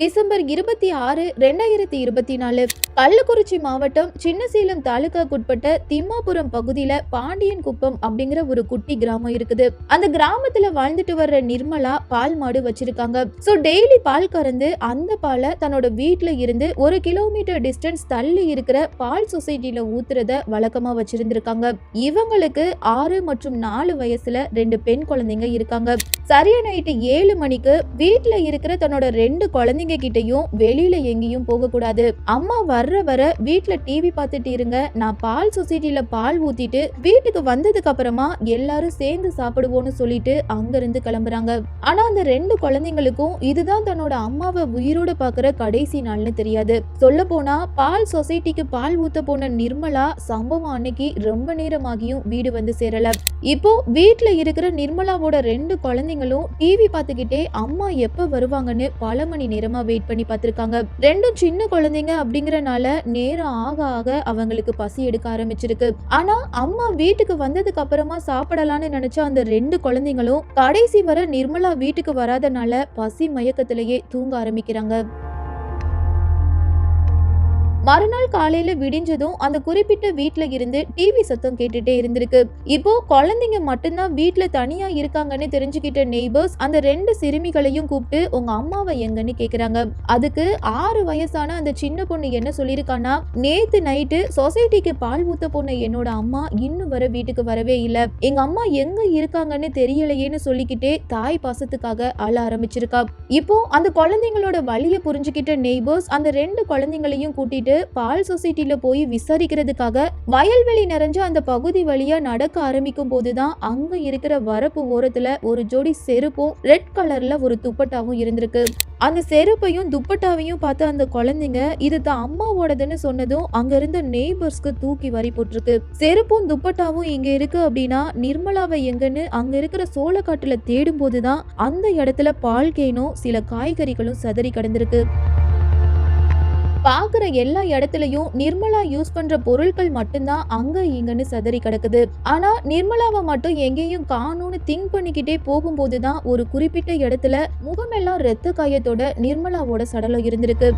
December இருபத்தி ஆறு ரெண்டாயிரத்தி இருபத்தி நாலு. கள்ளக்குறிச்சி மாவட்டம் சின்னசேலம் தாலுகாக்குட்பட்ட திம்மாபுரம் பகுதியில பாண்டியன் குப்பம் அப்படிங்கிற ஒரு குட்டி கிராமம் இருக்குது. அந்த கிராமத்துல வாழ்ந்துட்டு வர்ற நிர்மலா பால் மாடு வச்சிருக்காங்க. சோ டெய்லி பால் கறந்து அந்த பாலை தன்னோட வீட்டுல இருந்து ஒரு கிலோமீட்டர் டிஸ்டன்ஸ் தள்ளி இருக்கிற பால் சொசைட்டில ஊத்துறத வழக்கமா வச்சிருந்திருக்காங்க. இவங்களுக்கு ஆறு மற்றும் நாலு வயசுல ரெண்டு பெண் குழந்தைங்க இருக்காங்க. சரியா நைட்டு ஏழு மணிக்கு வீட்டுல இருக்கிற தன்னோட ரெண்டு குழந்தைங்க கிட்டயும் வெளியில எங்கேயும் போக கூடாது அம்மா வர்ற வர வீட்டுல டிவி பார்த்துட்டு இருங்க. நான் பால் சொசைட்டில பால் ஊத்திட்டு வீட்டுக்கு வந்ததுக்கு அப்புறமா எல்லாரும் சேர்ந்து சாப்பிடுவோம்னு சொல்லிட்டு அங்கிருந்து கிளம்புறாங்க. ஆனா அந்த ரெண்டு குழந்தைங்களுக்கும் இதுதான் தன்னோட அம்மாவை உயிரோட பாக்குற கடைசி நாள்னு தெரியாது. சொல்ல போனா பால் சொசைட்டிக்கு பால் ஊத்த போன நிர்மலா சம்பவம் அன்னைக்கு ரொம்ப நேரமாகியும் வீடு வந்து சேரல. இப்போ வீட்டுல இருக்கிற நிர்மலாவோட ரெண்டு குழந்தைங்களும் டிவி பார்த்துக்கிட்டே அம்மா எப்ப வருவாங்கன்னு பல மணி நேரமா வெயிட் பண்ணி பார்த்துருக்காங்க. ரெண்டும் சின்ன குழந்தைங்க அப்படிங்கறனால நேரம் ஆக ஆக அவங்களுக்கு பசி எடுக்க ஆரம்பிச்சிருக்கு. ஆனா அம்மா வீட்டுக்கு வந்ததுக்கு அப்புறமா சாப்பிடலாம்னு நினைச்ச அந்த ரெண்டு குழந்தைங்களும் கடைசி வர நிர்மலா வீட்டுக்கு வராதனால பசி மயக்கத்திலேயே தூங்க ஆரம்பிக்கிறாங்க. மறுநாள் காலையில விடிஞ்சதும் அந்த குறிப்பிட்ட வீட்டுல இருந்து டிவி சத்தம் கேட்டுட்டே இருந்திருக்கு. இப்போ குழந்தைங்க மட்டும்தான் வீட்டுல தனியா இருக்காங்கன்னு தெரிஞ்சுக்கிட்ட நெய்பர்ஸ் அந்த ரெண்டு சிறுமிகளையும் கூப்பிட்டு உங்க அம்மாவை எங்கன்னு கேக்குறாங்க. அதுக்கு ஆறு வயசான அந்த சின்ன பொண்ணு என்ன சொல்லியிருக்கானா நேத்து நைட்டு சொசைட்டிக்கு பால் ஊத்த போன என்னோட அம்மா இன்னும் வர வீட்டுக்கு வரவே இல்ல. எங்க அம்மா எங்க இருக்காங்கன்னு தெரியலையேன்னு சொல்லிக்கிட்டே தாய் பாசத்துக்காக அழ ஆரம்பிச்சிருக்கா. இப்போ அந்த குழந்தைங்களோட வழியை புரிஞ்சுக்கிட்ட நெய்பர்ஸ் அந்த ரெண்டு குழந்தைங்களையும் கூட்டிட்டு பால் சொசைட்டில போய் விசாரிக்கிறதுக்காக வயல்வெளி நிறைஞ்ச அந்த பகுதி வழியா நடக்க ஆரம்பிக்கும் போதுதான் அங்க இருக்கிற வரப்பு ஓரத்துல ஒரு ஜோடி செருப்பும் ரெட் கலர்ல ஒரு துப்பட்டாவும் இருந்திருக்கு. அந்த செருப்பையும் துப்பட்டாவையும் பார்த்த அந்த குழந்தைங்க இது தான் அம்மாவோடதுன்னு சொன்னதும் அங்க இருந்த நெய்பர்ஸ்க்கு தூக்கி வரி போட்டிருக்கு. செருப்பும் துப்பட்டாவும் இங்க இருக்கு அப்படின்னா நிர்மலாவை எங்கன்னு அங்க இருக்கிற சோளக்காட்டுல தேடும் போதுதான் அந்த இடத்துல பால் கேனும் சில காய்கறிகளும் சதறி கிடந்திருக்கு. பாக்குற எல்லா இடத்துலயும் நிர்மலா யூஸ் பண்ற பொருட்கள் மட்டும்தான் அங்க இங்கன்னு சதறி கிடக்குது. ஆனா நிர்மலாவை மட்டும் எங்கேயும் காணும்னு திங்க் பண்ணிக்கிட்டே போகும்போதுதான் ஒரு குறிப்பிட்ட இடத்துல முகமெல்லாம் ரத்த காயத்தோட நிர்மலாவோட சடலம் இருந்திருக்கு.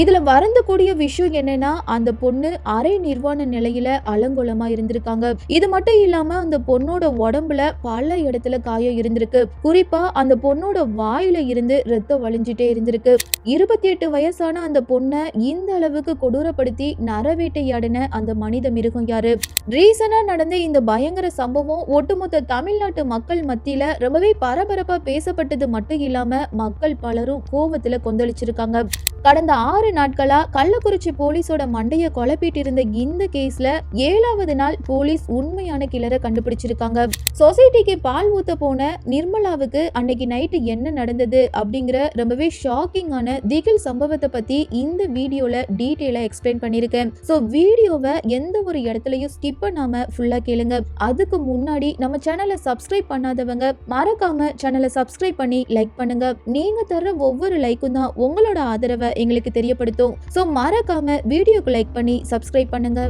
இதுல வருந்தக்கூடிய விஷயம் என்னன்னா அந்த பொண்ணு அரை நிர்வாண நிலையில அலங்கோலமா இருந்திருக்காங்க. இது மட்டும் இல்லாம அந்த பொண்ணோட உடம்புல பல இடத்துல காயம் இருந்திருக்கு. குறிப்பா அந்த பொண்ணோட வாயில இருந்து ரத்தம் வழிஞ்சிட்டே இருந்திருக்கு. இருபத்தி எட்டு வயசான அந்த பொண்ணை இந்த அளவுக்கு கொடூரப்படுத்தி நரவேட்டையாடின அந்த மனித மிருகம் யாரு? ரீசனா நடந்த இந்த பயங்கர சம்பவம் ஒட்டுமொத்த தமிழ்நாட்டு மக்கள் மத்தியில ரொம்பவே பரபரப்பா பேசப்பட்டது மட்டும் இல்லாம மக்கள் பலரும் கோபத்துல கொந்தளிச்சிருக்காங்க. கடந்த ஆறு நாட்களா கள்ளக்குறிச்சி போலீஸோட மண்டைய குழப்பிட்டு இருந்த இந்த கேஸ்ல ஏழாவது நாள் போலீஸ் உண்மையான கிளற கண்டுபிடிச்சிருக்காங்க. சொசைட்டிக்கு பால் ஊத்த போன நிர்மலாவுக்கு அன்னைக்கு நைட்டு என்ன நடந்தது அப்படிங்கிற ரொம்பவே ஷாக்கிங்கான திகில் சம்பவத்தை பத்தி இந்த வீடியோல டீட்டெயிலா எக்ஸ்பிளைன் பண்ணிருக்கேன் ஸோ வீடியோவை எந்த ஒரு இடத்துலயும் ஸ்கிப் பண்ணாம ஃபுல்லா கேளுங்க. அதுக்கு முன்னாடி நம்ம சேனலை சப்ஸ்கிரைப் பண்ணாதவங்க மறக்காம சேனலை சப்ஸ்கிரைப் பண்ணி லைக் பண்ணுங்க. நீங்க தர்ற ஒவ்வொரு லைக்கும் தான் உங்களோட ஆதரவை எங்களுக்கு தெரியப்படுத்தும் ஸோ மறக்காம வீடியோக்கு லைக் பண்ணி சப்ஸ்கிரைப் பண்ணுங்க.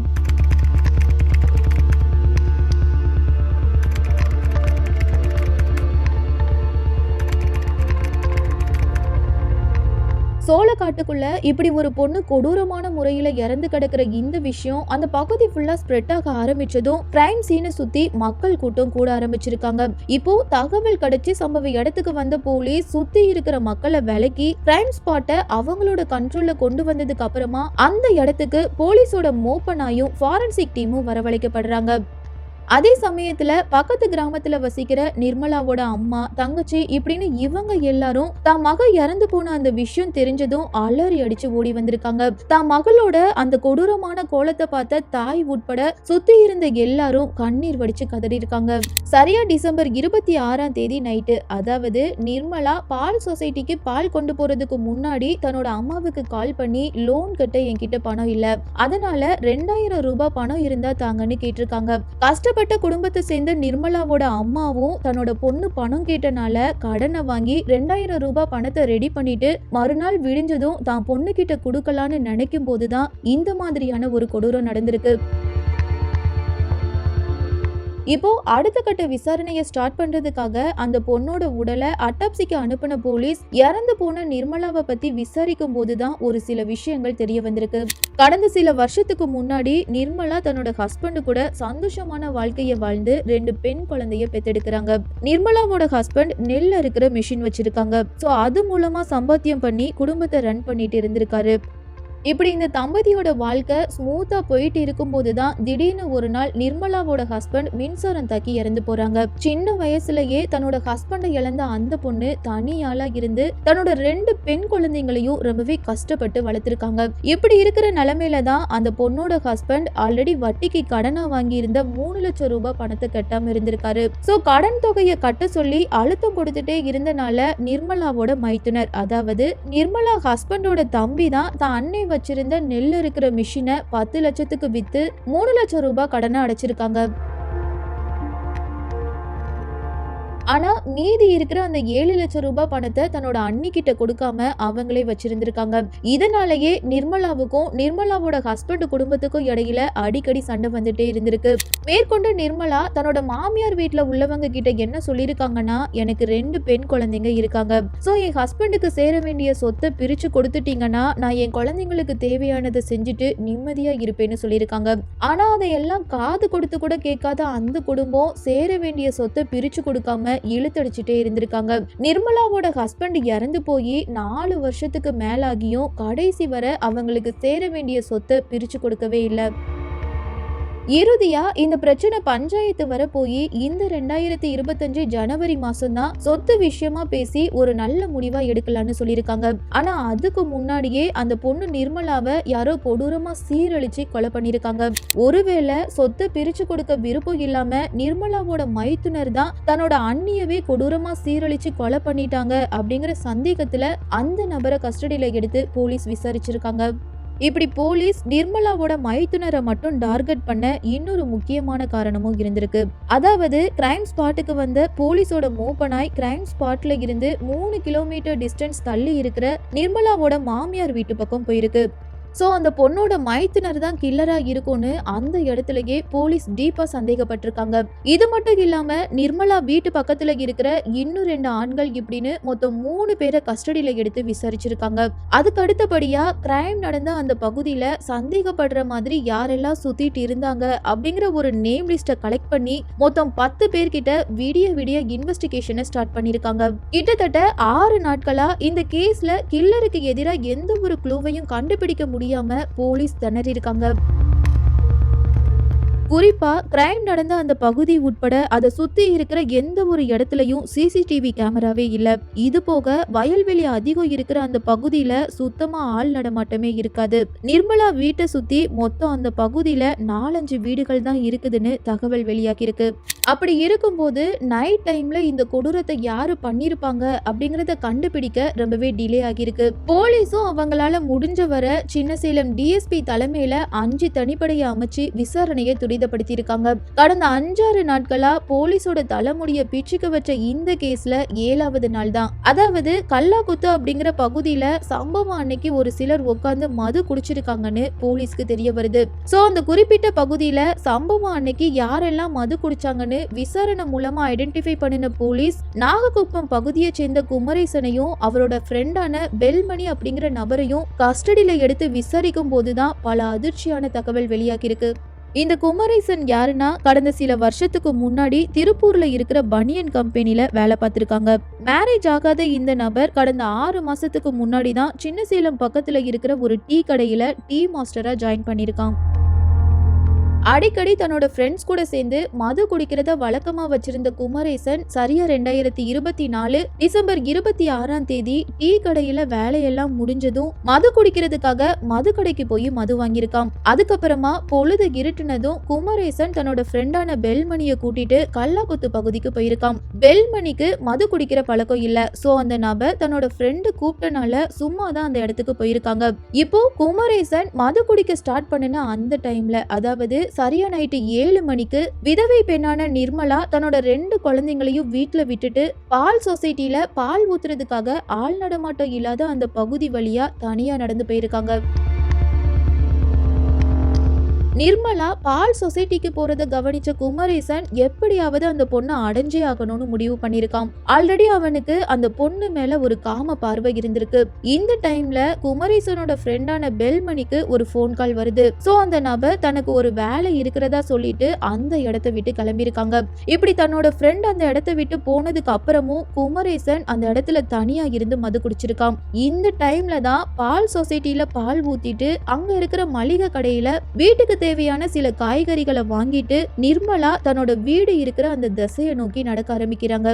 சோளக்காட்டுக்குள்ள இப்படி ஒரு பொண்ணு கொடூரமான முறையில இறந்து கிடக்கிற இந்த விஷயம் அந்த பகுதி ஃபுல்லா ஸ்ப்ரெட் ஆக ஆரம்பிச்சதும் கிரைம் சீனை சுத்தி மக்கள் கூட்டம் கூட ஆரம்பிச்சிருக்காங்க. இப்போ தகவல் கிடைச்சி சம்பவ இடத்துக்கு வந்த போலீஸ் சுத்தி இருக்கிற மக்களை விலக்கி கிரைம் ஸ்பாட்டை அவங்களோட கண்ட்ரோல்ல கொண்டு வந்ததுக்கு அப்புறமா அந்த இடத்துக்கு போலீஸோட மோப்பனாயும் ஃபாரன்சிக் டீமும் வரவழைக்கப்படுறாங்க. அதே சமயத்துல பக்கத்து கிராமத்துல வசிக்கிற நிர்மலாவோட அம்மா தங்கச்சி இப்படின்னு இவங்க எல்லாரும் தான் மக இறந்து போன அந்த விஷயம் தெரிஞ்சதும் அலறி அடிச்சு ஓடி வந்திருக்காங்க. தான் மகளோட அந்த கொடூரமான கோலத்தை பார்த்த தாய் உட்பட சுத்தி இருந்த எல்லாரும் கண்ணீர் வடிச்சு கதறி இருக்காங்க சரியா டிசம்பர் இருபத்தி ஆறாம் தேதி நைட்டு அதாவது நிர்மலா பால் சொசைட்டிக்கு பால் கொண்டு போறதுக்கு முன்னாடி தன்னோட அம்மாவுக்கு கால் பண்ணி லோன் கட்ட என்கிட்ட பணம் இல்ல. அதனால ரெண்டாயிரம் ரூபாய் பணம் இருந்தா தாங்கன்னு கேட்டிருக்காங்க. கஷ்ட கஷ்டப்பட்ட குடும்பத்தை சேர்ந்த நிர்மலாவோட அம்மாவும் தன்னோட பொண்ணு பணம் கேட்டனால கடனை வாங்கி ரெண்டாயிரம் ரூபாய் பணத்தை ரெடி பண்ணிட்டு மறுநாள் விடிஞ்சதும் தான் பொண்ணு கிட்ட கொடுக்கலான்னு நினைக்கும் போதுதான் இந்த மாதிரியான ஒரு கொடூரம் நடந்திருக்கு. இப்போ அடுத்த கட்ட விசாரணையை ஸ்டார்ட் பண்றதுக்காக அந்த பொண்ணோட உடலை அட்டாப்சிக்கு அனுப்பின போலீஸ் இறந்து போன நிர்மலாவை பத்தி விசாரிக்கும் போதுதான் ஒரு சில விஷயங்கள் தெரிய வந்திருக்கு. கடந்த சில வருஷத்துக்கு முன்னாடி நிர்மலா தன்னோட ஹஸ்பண்ட் கூட சந்தோஷமான வாழ்க்கையை வாழ்ந்து ரெண்டு பெண் குழந்தைய பெத்தெடுக்கிறாங்க நிர்மலாவோட ஹஸ்பண்ட் நெல் இருக்கிற மிஷின் வச்சிருக்காங்க. சோ அது மூலமா சம்பாத்தியம் பண்ணி குடும்பத்தை ரன் பண்ணிட்டு இருந்திருக்காரு. இப்படி இந்த தம்பதியோட வாழ்க்கை ஸ்மூத்தா போயிட்டு இருக்கும்போது தான் திடீர்னு ஒரு நாள் நிர்மலாவோட ஹஸ்பண்ட் மின்சாரம் தாக்கி இறந்து போறாங்க. சின்ன வயசுலயே தன்னோட ஹஸ்பண்டை இழந்த அந்த பொண்ணு தனியாளா இருந்து தன்னோட ரெண்டு பெண் குழந்தைங்களையும் ரொம்பவே கஷ்டப்பட்டு வளர்த்துருக்காங்க. இப்படி இருக்கிற நிலைமையில தான் அந்த பொண்ணோட ஹஸ்பண்ட் ஆல்ரெடி வட்டிக்கு கடனா வாங்கி இருந்த மூணு லட்சம் ரூபாய் பணத்தை கட்டாம இருந்திருக்காரு. சோ கடன் தொகையை கட்ட சொல்லி அழுத்தம் கொடுத்துட்டே இருந்தனால நிர்மலாவோட மைத்துனர் அதாவது நிர்மலா ஹஸ்பண்டோட தம்பி தான் தான் அன்னை வச்சிருந்த நெல் இருக்கிற மிஷினை பத்து லட்சத்துக்கு வித்து மூணு லட்சம் ரூபாய் கடனை அடைச்சிருக்காங்க. ஆனால் மீதி இருக்கிற அந்த ஏழு லட்சம் ரூபாய் பணத்தை தன்னோட அண்ணிக்கிட்ட கொடுக்காம அவங்களே வச்சிருந்திருக்காங்க. இதனாலேயே நிர்மலாவுக்கும் நிர்மலாவோட ஹஸ்பண்ட் குடும்பத்துக்கும் இடையில அடிக்கடி சண்டை வந்துட்டே இருந்திருக்கு. மேற்கொண்டு நிர்மலா தன்னோட மாமியார் வீட்டுல உள்ளவங்க கிட்ட என்ன சொல்லியிருக்காங்கன்னா எனக்கு ரெண்டு பெண் குழந்தைங்க இருக்காங்க. சோ என் ஹஸ்பண்டுக்கு சேர வேண்டிய சொத்தை பிரிச்சு கொடுத்துட்டீங்கன்னா நான் என் குழந்தைங்களுக்கு தேவையானதை செஞ்சுட்டு நிம்மதியா இருப்பேன்னு சொல்லியிருக்காங்க. ஆனா அதையெல்லாம் காது கொடுத்து கூட கேட்காத அந்த குடும்பம் சேர வேண்டிய சொத்தை பிரிச்சு கொடுக்காம இழுத்தடிச்சிட்டே இருந்திருக்காங்க. நிர்மலாவோட ஹஸ்பண்ட் இறந்து போய் நாலு வருஷத்துக்கு மேலாகியும் கடைசி வரை அவங்களுக்கு சேர வேண்டிய சொத்தை பிரிச்சு கொடுக்கவே இல்லை. இறுதியா இந்த பிரச்சனை பஞ்சாயத்து வர போய் இந்த ரெண்டாயிரத்தி இருபத்தஞ்சு ஜனவரி மாசம் தான் சொத்து விஷயமா பேசி ஒரு நல்ல முடிவா எடுக்கலாம்னு சொல்லியிருக்காங்க. ஆனா அதுக்கு முன்னாடியே அந்த பொண்ணு நிர்மலாவை யாரோ கொடூரமா சீரழிச்சு கொலை பண்ணிருக்காங்க ஒருவேளை சொத்தை பிரிச்சு கொடுக்க விருப்பம் இல்லாம நிர்மலாவோட மைத்துனர் தான் தன்னோட அண்ணியவே கொடூரமா சீரழிச்சு கொலை பண்ணிட்டாங்க அப்படிங்கிற சந்தேகத்துல அந்த நபரை கஸ்டடியில எடுத்து போலீஸ் விசாரிச்சிருக்காங்க. இப்படி போலீஸ் நிர்மலாவோட மைத்துனரை மட்டும் டார்கெட் பண்ண இன்னொரு முக்கியமான காரணமும் இருந்திருக்கு. அதாவது கிரைம் ஸ்பாட்டுக்கு வந்த போலீஸோட மூப்பனாய் கிரைம் ஸ்பாட்ல இருந்து மூணு கிலோமீட்டர் டிஸ்டன்ஸ் தள்ளி இருக்கிற நிர்மலாவோட மாமியார் வீட்டு பக்கம் போயிருக்கு. ஸோ அந்த பொண்ணோட மைத்துனர் தான் கில்லரா இருக்கும்னு அந்த இடத்துலயே போலீஸ் டீப்பா சந்தேகப்பட்டிருக்காங்க. இது மட்டும் இல்லாம நிர்மலா வீட்டு பக்கத்துல இருக்கிற இன்னும் ரெண்டு ஆண்கள் இப்படின்னு மொத்தம் மூணு பேரை கஸ்டடியில எடுத்து விசாரிச்சிருக்காங்க. அதுக்கு அடுத்தபடியா கிரைம் நடந்த அந்த பகுதியில சந்தேகப்படுற மாதிரி யாரெல்லாம் சுத்திட்டு இருந்தாங்க அப்படிங்கிற ஒரு நேம் லிஸ்ட்டை கலெக்ட் பண்ணி மொத்தம் பத்து பேர்கிட்ட விடிய விடிய இன்வெஸ்டிகேஷனை ஸ்டார்ட் பண்ணிருக்காங்க. கிட்டத்தட்ட ஆறு நாட்களா இந்த கேஸ்ல கில்லருக்கு எதிராக எந்த ஒரு க்ளூவையும் கண்டுபிடிக்க முடியும் போலீஸ் திணறி இருக்காங்க குறிப்பா கிரைம் நடந்த அந்த பகுதி உட்பட அதை சுத்தி இருக்கிற எந்த ஒரு இடத்துலயும் சிசிடிவி கேமராவே இல்ல. இது போக வயல்வெளி அதிகம் இருக்கிற அந்த பகுதியில சுத்தமா ஆள் நடமாட்டமே இருக்காது. நிர்மலா வீட்டை சுத்தி மொத்தம் அந்த பகுதியில நாலஞ்சு வீடுகள் தான் இருக்குதுன்னு தகவல் வெளியாகியிருக்கு. அப்படி இருக்கும்போது நைட் டைம்ல இந்த கொடூரத்தை யாரு பண்ணிருப்பாங்க அப்படிங்கறத கண்டுபிடிக்க ரொம்பவே டிலே ஆகியிருக்கு. போலீஸும் அவங்களால முடிஞ்ச வர சின்னசேலம் டிஎஸ்பி தலைமையில அஞ்சு தனிப்படையை அமைச்சு விசாரணையை துரிதப்படுத்தியிருக்காங்க கடந்த அஞ்சாறு நாட்களா போலீஸோட தலைமுடிய பிச்சுக்கு வச்ச இந்த கேஸ்ல ஏழாவது நாள் தான். அதாவது கல்லாக்குத்து அப்படிங்கிற பகுதியில சம்பவம் அன்னைக்கு ஒரு சிலர் உட்கார்ந்து மது குடிச்சிருக்காங்கன்னு போலீஸ்க்கு தெரிய வருது. சோ அந்த குறிப்பிட்ட பகுதியில சம்பவம் அன்னைக்கு யாரெல்லாம் மது குடிச்சாங்கன்னு விசாரணை மூலமா ஐடென்டிஃபை பண்ணின போலீஸ் நாககுப்பம் பகுதியை சேர்ந்த குமரேசனையும் அவரோட ஃப்ரெண்டான பெல்மணி அப்படிங்கிற நபரையும் கஸ்டடியில எடுத்து விசாரிக்கும் போதுதான் பல அதிர்ச்சியான தகவல் வெளியாகியிருக்கு. இந்த குமரேசன் யாருன்னா கடந்த சில வருஷத்துக்கு முன்னாடி திருப்பூர்ல இருக்கிற பனியன் கம்பெனில வேலை பார்த்திருக்காங்க. மேரேஜ் ஆகாத இந்த நபர் கடந்த ஆறு மாசத்துக்கு முன்னாடி தான் சின்னசேலம் பக்கத்துல இருக்கிற ஒரு டீ கடையில டீ மாஸ்டரா ஜாயின் பண்ணியிருக்கான். அடிக்கடி தன்னோட ஃப்ரெண்ட்ஸ் கூட சேர்ந்து மது குடிக்கிறத வழக்கமா வச்சிருந்த குமரேசன் சரியா ரெண்டாயிரத்தி இருபத்தி நாலு டிசம்பர் இருபத்தி ஆறாம் தேதி டீ கடையில வேலையெல்லாம் முடிஞ்சதும் மது குடிக்கிறதுக்காக மது கடைக்கு போய் மது வாங்கியிருக்கான் அதுக்கப்புறமா பொழுது இருட்டுனதும் குமரேசன் தன்னோட ஃப்ரெண்டான பெல்மணிய கூட்டிட்டு கல்லாக்குத்து பகுதிக்கு போயிருக்கான் பெல்மணிக்கு மது குடிக்கிற பழக்கம் இல்ல. சோ அந்த நபர் தன்னோட ஃப்ரெண்டு கூப்பிட்டனால சும்மா தான் அந்த இடத்துக்கு போயிருக்காங்க. இப்போ குமரேசன் மது குடிக்க ஸ்டார்ட் பண்ணின அந்த டைம்ல அதாவது சரியா நைட்டு ஏழு மணிக்கு விதவை பெண்ணான நிர்மலா தன்னோட ரெண்டு குழந்தைங்களையும் வீட்டுல விட்டுட்டு பால் சொசைட்டில பால் ஊத்துறதுக்காக ஆள் நடமாட்டம் இல்லாத அந்த பகுதி வழியா தனியா நடந்து போயிருக்காங்க. நிர்மலா பால் சொசைட்டிக்கு போறத கவனிச்ச குமரேசன் எப்படியாவது அந்த பொண்ணை அடைஞ்சே ஆகணும்னு முடிவு பண்ணிருக்கான் ஆல்ரெடி அவனுக்கு அந்த பொண்ணு மேல ஒரு காம பார்வை இருந்திருக்கு. இந்த டைம்ல குமரேசனோட ஃப்ரெண்டான பெல்மணிக்கு ஒரு ஃபோன் கால் வருது. சோ அந்த நபர் தனக்கு ஒரு வேலை இருக்கிறதா சொல்லிட்டு அந்த இடத்த விட்டு கிளம்பியிருக்காங்க. இப்படி தன்னோட ஃப்ரெண்ட் அந்த இடத்த விட்டு போனதுக்கு அப்புறமும் குமரேசன் அந்த இடத்துல தனியா இருந்து மது குடிச்சிருக்கான். இந்த டைம்ல தான் பால் சொசைட்டில பால் ஊத்திட்டு அங்க இருக்கிற மளிகை கடையில வீட்டுக்கு தேவையான சில காய்கறிகளை வாங்கிட்டு நிர்மலா தன்னோட வீடு இருக்கிற அந்த திசையை நோக்கி நடக்க ஆரம்பிக்கிறாங்க.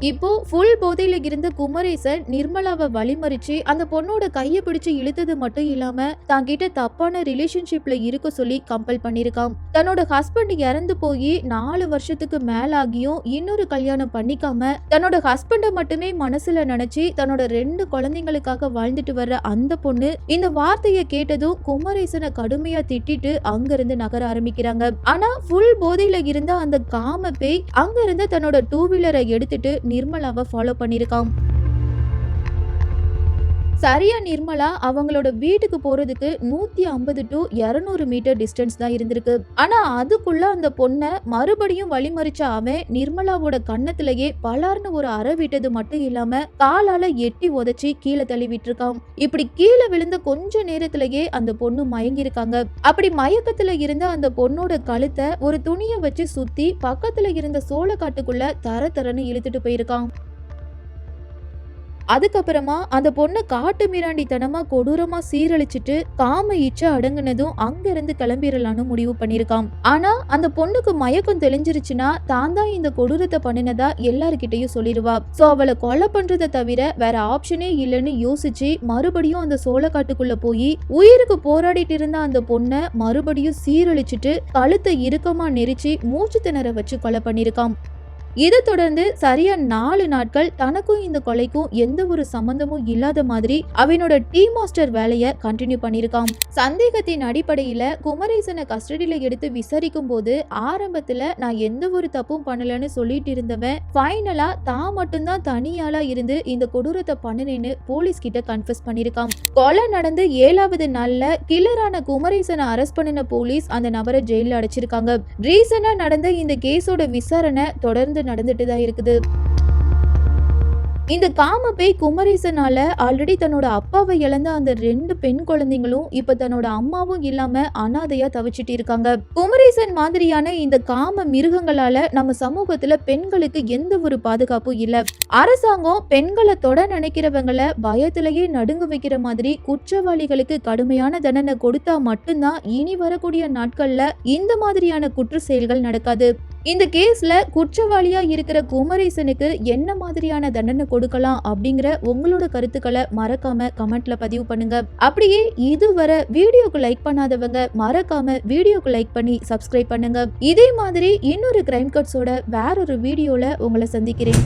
இப்போ ஃபுல் போதையில இருந்த குமரேசன் நிர்மலாவை வழிமறிச்சு அந்த பொண்ணோட கையை பிடிச்சு இழுத்தது மட்டும் இல்லாம தான் கிட்ட தப்பான ரிலேஷன்ஷிப்ல இருக்க சொல்லி கம்பல் பண்ணிருக்கான். தன்னோட ஹஸ்பண்ட் இறந்து போய் நாலு வருஷத்துக்கு மேலாகியும் இன்னொரு கல்யாணம் பண்ணிக்காம தன்னோட ஹஸ்பண்டை மட்டுமே மனசுல நினைச்சு தன்னோட ரெண்டு குழந்தைங்களுக்காக வாழ்ந்துட்டு வர்ற அந்த பொண்ணு இந்த வார்த்தையை கேட்டதும் குமரேசனை கடுமையா திட்டிட்டு அங்கிருந்து நகர ஆரம்பிக்கிறாங்க. ஆனா ஃபுல் போதையில இருந்த அந்த காம பேய் அங்க இருந்து தன்னோட டூ வீலரை எடுத்துட்டு நிர்மலாவை ஃபாலோ பண்ணியிருக்கான். சரியா நிர்மலா அவங்களோட வீட்டுக்கு போறதுக்கு நூத்தி ஐம்பது டு இருநூறு மீட்டர் டிஸ்டன்ஸ் தான் இருந்திருக்கு. ஆனா அதுக்குள்ள அந்த பொண்ணை மறுபடியும் வழிமறிச்ச அவன் நிர்மலாவோட கன்னத்திலேயே பலார்னு ஒரு அற விட்டது மட்டும் இல்லாம காலால எட்டி உதச்சி கீழே தள்ளி விட்டுருக்கான் இப்படி கீழே விழுந்த கொஞ்ச நேரத்திலேயே அந்த பொண்ணு மயங்கி இருக்காங்க அப்படி மயக்கத்துல இருந்த அந்த பொண்ணோட கழுத்தை ஒரு துணியை வச்சு சுத்தி பக்கத்துல இருந்த சோளக்காட்டுக்குள்ள தர தரன்னு இழுத்துட்டு போயிருக்கான். அதுக்கப்புறமா அந்த பொண்ணை காட்டு மிராண்டித்தனமா கொடூரமா சீரழிச்சிட்டு காம இச்ச அடங்குனதும் அங்க இருந்து கிளம்பிடலான்னு முடிவு பண்ணிருக்கான் ஆனா அந்த பொண்ணுக்கு மயக்கம் தெளிஞ்சிருச்சுன்னா தான் தான் இந்த கொடூரத்தை பண்ணினதா எல்லார்கிட்டயும் சொல்லிடுவா சோ அவளை கொலை பண்றதை தவிர வேற ஆப்ஷனே இல்லைன்னு யோசிச்சு மறுபடியும் அந்த சோளக்காட்டுக்குள்ள போய் உயிருக்கு போராடிட்டு இருந்த அந்த பொண்ணை மறுபடியும் சீரழிச்சிட்டு கழுத்தை இறுக்கமா நெரிச்சு மூச்சு திணற வச்சு கொலை பண்ணிருக்கான் இதை தொடர்ந்து சரியா நாலு நாட்கள் தனக்கும் இந்த கொலைக்கும் எந்த ஒரு சம்பந்தமும் இல்லாத மாதிரி அவனோட டீ மாஸ்டர் வேலையை கண்டினியூ பண்ணியிருக்கான். சந்தேகத்தின் அடிப்படையில குமரேசனை கஸ்டடியில எடுத்து விசாரிக்கும் போது ஆரம்பத்துல நான் எந்த ஒரு தப்பும் பண்ணலன்னு சொல்லிட்டு இருந்தவன் ஃபைனலா தான் மட்டும்தான் தனியாளா இருந்து இந்த கொடூரத்தை பண்ணினேன்னு போலீஸ் கிட்ட கன்ஃபஸ் பண்ணியிருக்கான். கொலை நடந்து ஏழாவது நாள்ல கில்லரான குமரேசனை அரெஸ்ட் பண்ணின போலீஸ் அந்த நபரை ஜெயில அடைச்சிருக்காங்க. ரீசனா நடந்த இந்த கேஸோட விசாரணை தொடர்ந்து நடந்துட்டு தான் இருக்குது. இந்த காம பேய் குமரேசனால ஆல்ரெடி தன்னோட அப்பாவை இழந்த அந்த ரெண்டு பெண் குழந்தைங்களும் இப்ப தன்னோட அம்மாவும் இல்லாம அனாதையா தவிச்சிட்டு இருக்காங்க. குமரேசன் மாதிரியான இந்த காம மிருகங்களால நம்ம சமூகத்துல பெண்களுக்கு எந்த ஒரு பாதுகாப்பும் இல்ல. அரசாங்கம் பெண்களை தொட நினைக்கிறவங்களை பயத்திலேயே நடுங்க வைக்கிற மாதிரி குற்றவாளிகளுக்கு கடுமையான தண்டனை கொடுத்தா மட்டும்தான் இனி வரக்கூடிய நாட்கள்ல இந்த மாதிரியான குற்ற செயல்கள் நடக்காது. இந்த கேஸில் குற்றவாளியாக இருக்கிற குமரேசனுக்கு என்ன மாதிரியான தண்டனை கொடுக்கலாம் அப்படிங்கிற உங்களோட கருத்துக்களை மறக்காம கமெண்ட்ல பதிவு பண்ணுங்க. அப்படியே இதுவரை வீடியோக்கு லைக் பண்ணாதவங்க மறக்காம வீடியோக்கு லைக் பண்ணி சப்ஸ்கிரைப் பண்ணுங்க. இதே மாதிரி இன்னொரு கிரைம் கட்ஸோட வேறொரு வீடியோல உங்களை சந்திக்கிறேன்.